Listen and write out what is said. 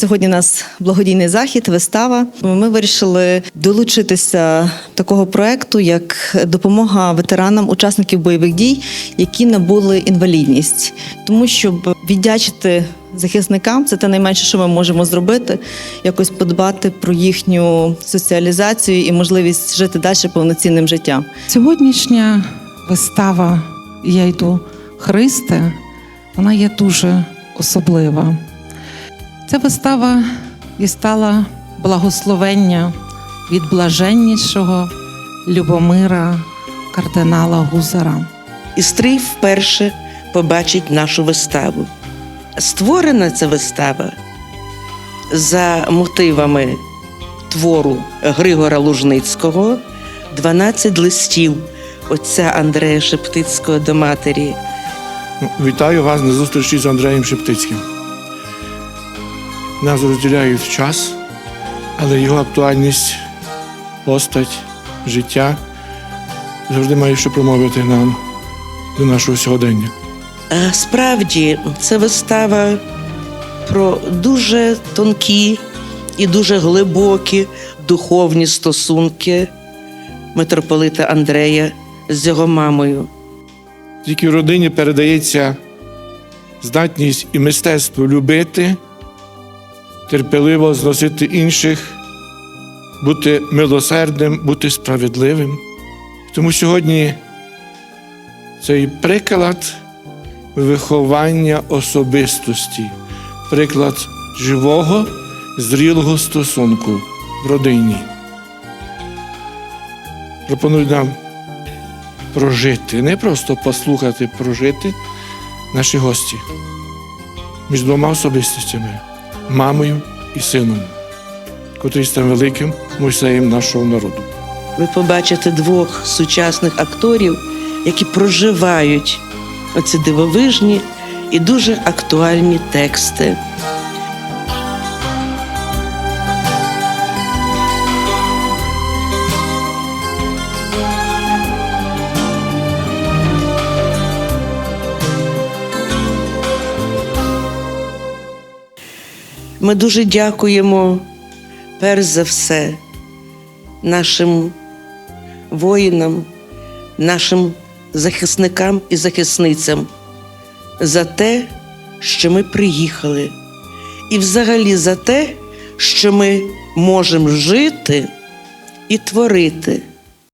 Сьогодні у нас благодійний захід, вистава. Ми вирішили долучитися до такого проекту, як допомога ветеранам учасників бойових дій, які набули інвалідність, тому щоб віддячити захисникам, це те найменше, що ми можемо зробити, якось подбати про їхню соціалізацію і можливість жити далі повноцінним життям. Сьогоднішня вистава Я йду Христе, вона є дуже особлива. Ця вистава і стала благословення від блаженнішого Любомира кардинала Гузара. І Стрий вперше побачить нашу виставу. Створена ця вистава за мотивами твору Григора Лужницького «12 листів отця Андрея Шептицького до матері. Вітаю вас на зустрічі з Андреєм Шептицьким. Нас розділяють час, але його актуальність, постать, життя завжди має що промовити нам до нашого сьогодення. А справді це вистава про дуже тонкі і дуже глибокі духовні стосунки митрополита Андрея з його мамою. Тільки в родині передається здатність і мистецтво любити, терпеливо зносити інших, бути милосердним, бути справедливим. Тому сьогодні цей приклад виховання особистості, приклад живого, зрілого стосунку в родині. Пропоную нам прожити, не просто послухати, прожити наші гості між двома особистостями мамою і сином, котрий став великим музеєм нашого народу. Ви побачите двох сучасних акторів, які проживають оці дивовижні і дуже актуальні тексти. Ми дуже дякуємо, перш за все, нашим воїнам, нашим захисникам і захисницям за те, що ми приїхали, і взагалі за те, що ми можемо жити і творити